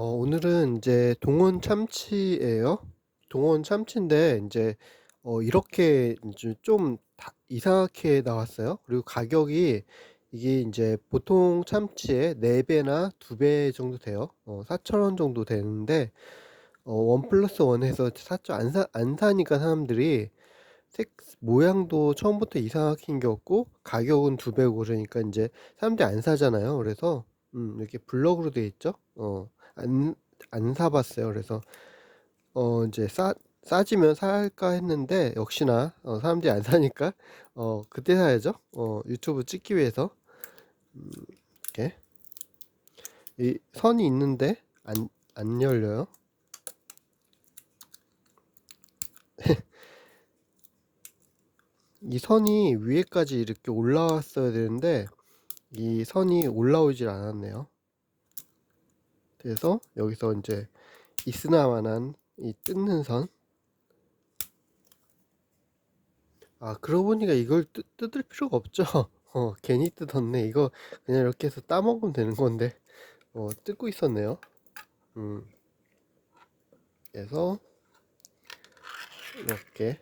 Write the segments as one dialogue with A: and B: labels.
A: 어, 오늘은 이제 동원 참치예요. 동원 참치인데 이제 어, 이렇게 이제 좀 다- 이상하게 나왔어요. 그리고 가격이 이게 이제 보통 참치의 4배나 2배 정도 돼요. 어, 4,000원 정도 되는데 어, 원 플러스 원에서 샀죠. 안 사, 안 사니까 사람들이 색 모양도 처음부터 이상하게 생겼고 가격은 2배고 그러니까 이제 사람들이 안 사잖아요. 그래서 음, 이렇게 블럭으로 돼 있죠. 어, 안, 안 사봤어요. 그래서 어, 이제 싸, 싸지면 살까 했는데 역시나 어, 사람들이 안 사니까 어, 그때 사야죠. 어, 유튜브 찍기 위해서 음, 이렇게 이 선이 있는데 안, 안 열려요. 이 선이 위에까지 이렇게 올라왔어야 되는데 이 선이 올라오질 않았네요. 그래서 여기서 이제 있으나마난 이 뜯는 선. 아, 그러고 보니까 이걸 뜯, 뜯을 필요가 없죠. 어, 괜히 뜯었네. 이거 그냥 이렇게 해서 따먹으면 되는 건데, 어, 뜯고 있었네요. 음. 그래서, 이렇게.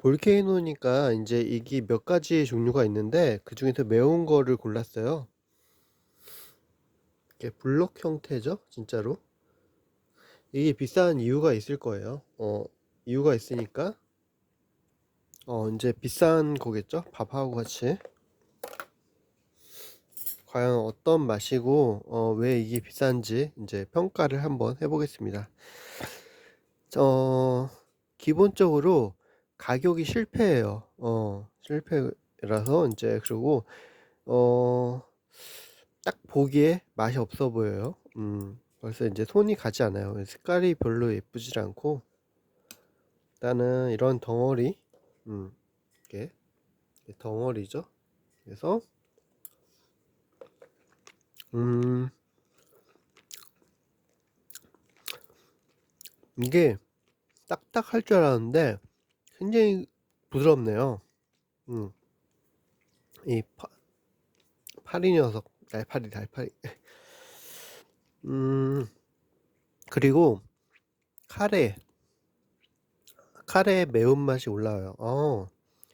A: 볼케이노니까 이제 이게 몇 가지 종류가 있는데, 그 중에서 매운 거를 골랐어요. 블록 형태죠, 진짜로. 이게 비싼 이유가 있을 거예요. 어, 이유가 있으니까, 어, 이제 비싼 거겠죠? 밥하고 같이. 과연 어떤 맛이고, 어, 왜 이게 비싼지 이제 평가를 한번 해보겠습니다. 어, 기본적으로 가격이 실패예요. 어, 실패라서 이제, 그리고, 어, 딱 보기에 맛이 없어 보여요. 음, 벌써 이제 손이 가지 않아요. 색깔이 별로 예쁘지 않고, 일단은 이런 덩어리, 음, 이렇게 덩어리죠. 그래서, 음, 이게 딱딱할 줄 알았는데 굉장히 부드럽네요. 음, 이 파, 파리 녀석, 날파리, 날파리. 음, 그리고 카레, 카레의 매운맛이 올라와요. 어,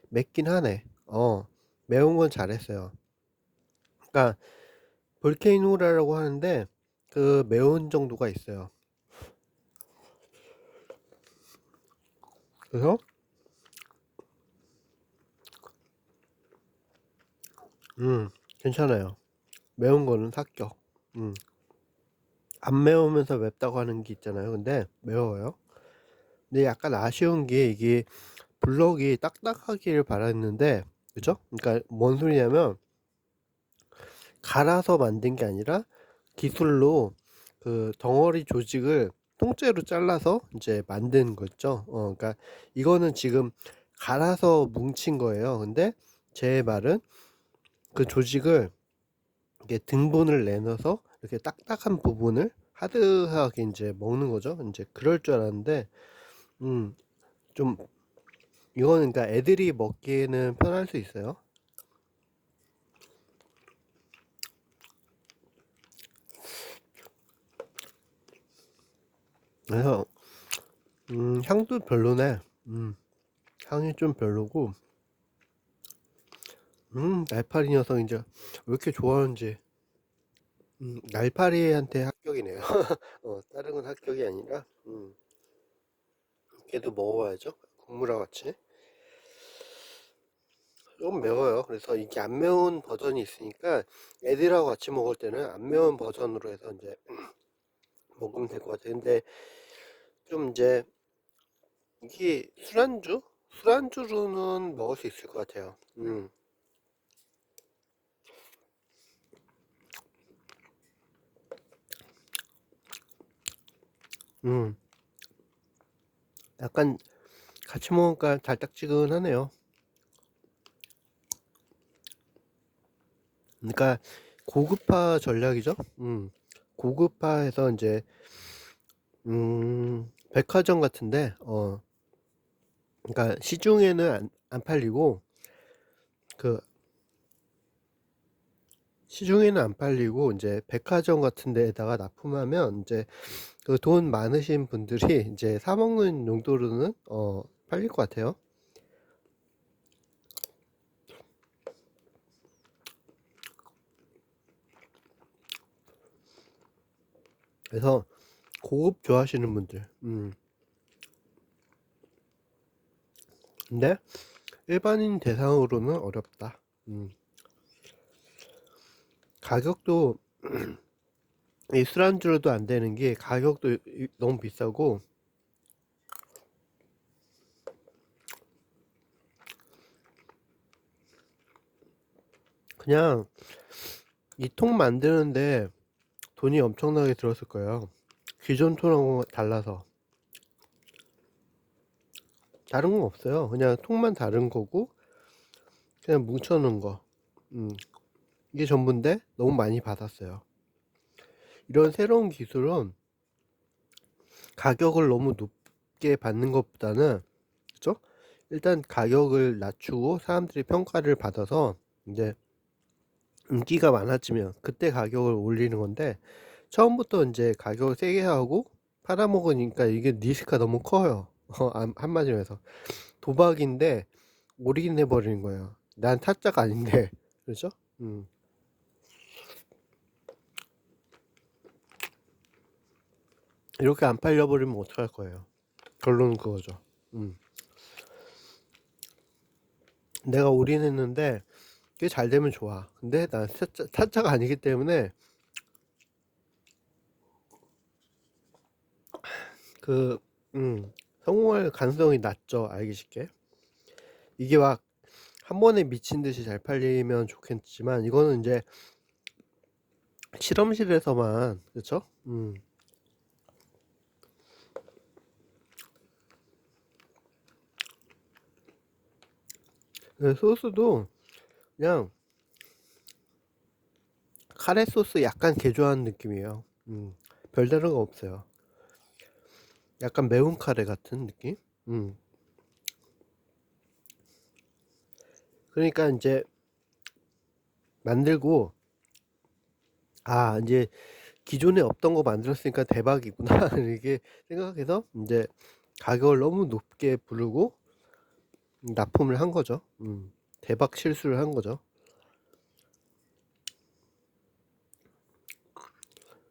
A: 맵긴 하네. 어, 매운 건 잘했어요. 그러니까 볼케이노라고 하는데 그 매운 정도가 있어요. 그래서 음, 괜찮아요. 매운 거는 합격. 음, 안 매우면서 맵다고 하는 게 있잖아요. 근데 매워요. 근데 약간 아쉬운 게 이게 블럭이 딱딱하기를 바랐는데, 그죠? 그러니까 뭔 소리냐면 갈아서 만든 게 아니라 기술로 그 덩어리 조직을 통째로 잘라서 이제 만든 거죠. 어, 그러니까 이거는 지금 갈아서 뭉친 거예요. 근데 제 말은 그 조직을 이렇게 등분을 내놔서 이렇게 딱딱한 부분을 하드하게 이제 먹는 거죠. 이제 그럴 줄 알았는데, 음, 좀 이거는 그러니까 애들이 먹기에는 편할 수 있어요. 그래서 음, 향도 별로네. 음, 향이 좀 별로고, 음, 날파리 녀석 이제 왜 이렇게 좋아하는지. 음, 날파리한테 합격이네요. 어, 다른 건 합격이 아니라, 음, 걔도 먹어봐야죠. 국물과 같이. 좀 매워요. 그래서 이게 안 매운 버전이 있으니까 애들하고 같이 먹을 때는 안 매운 버전으로 해서 이제 먹으면 될 것 같아요. 근데 좀 이제 이게 술안주? 술안주로는 먹을 수 있을 것 같아요. 음. 음. 약간 같이 먹으니까 달짝지근하네요. 그러니까 고급화 전략이죠. 음. 고급화해서 이제 음, 백화점 같은데 어 그러니까 시중에는 안, 안 팔리고 그 시중에는 안 팔리고 이제 백화점 같은 데에다가 납품하면 이제 그 돈 많으신 분들이 이제 사 먹는 용도로는 어 팔릴 것 같아요. 그래서 고급 좋아하시는 분들, 음. 근데 일반인 대상으로는 어렵다. 음. 가격도 이 술안주로도 안 되는 게 가격도 이- 너무 비싸고 그냥 이 통 만드는데 돈이 엄청나게 들었을 거예요. 기존 통하고 달라서 다른 건 없어요. 그냥 통만 다른 거고 그냥 뭉쳐놓은 거. 음. 이게 전부인데 너무 많이 받았어요. 이런 새로운 기술은 가격을 너무 높게 받는 것보다는 그죠? 일단 가격을 낮추고 사람들이 평가를 받아서 이제 인기가 많아지면 그때 가격을 올리는 건데 처음부터 이제 가격을 세게 하고 팔아먹으니까 이게 리스크가 너무 커요. 어, 한- 한마디로 해서 도박인데 올인해 버리는 거예요. 난 타짜가 아닌데 그렇죠? 음. 이렇게 안 팔려버리면 어떡할 거예요? 결론은 그거죠. 음. 내가 올인했는데 그게 잘 되면 좋아. 근데 난 타짜, 타짜가 아니기 때문에 그 음, 성공할 가능성이 낮죠. 알기 쉽게. 이게 막 한 번에 미친 듯이 잘 팔리면 좋겠지만 이거는 이제 실험실에서만 그렇죠? 음. 그 소스도 그냥 카레 소스 약간 개조한 느낌이에요. 음, 별다른 거 없어요. 약간 매운 카레 같은 느낌? 음. 그러니까 이제 만들고 아 이제 기존에 없던 거 만들었으니까 대박이구나 이렇게 생각해서 이제 가격을 너무 높게 부르고 납품을 한 거죠. 음, 대박 실수를 한 거죠.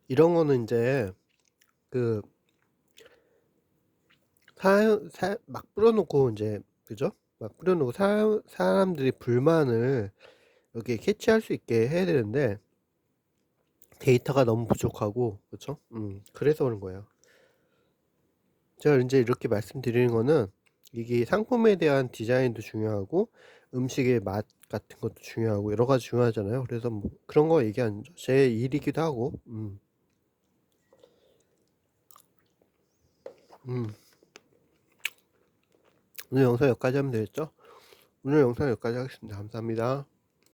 A: 이런 거는 이제 그 사, 사, 막 뿌려놓고 이제 그죠? 막 뿌려놓고 사, 사람들이 불만을 이렇게 캐치할 수 있게 해야 되는데 데이터가 너무 부족하고 그렇죠? 음, 그래서 그런 거예요. 제가 이제 이렇게 말씀드리는 거는 이게 상품에 대한 디자인도 중요하고 음식의 맛 같은 것도 중요하고 여러 가지 중요하잖아요. 그래서 뭐 그런 거 거죠. 제 일이기도 하고, 음, 음. 오늘 영상 여기까지 하면 되겠죠? 오늘 영상 여기까지 하겠습니다. 감사합니다.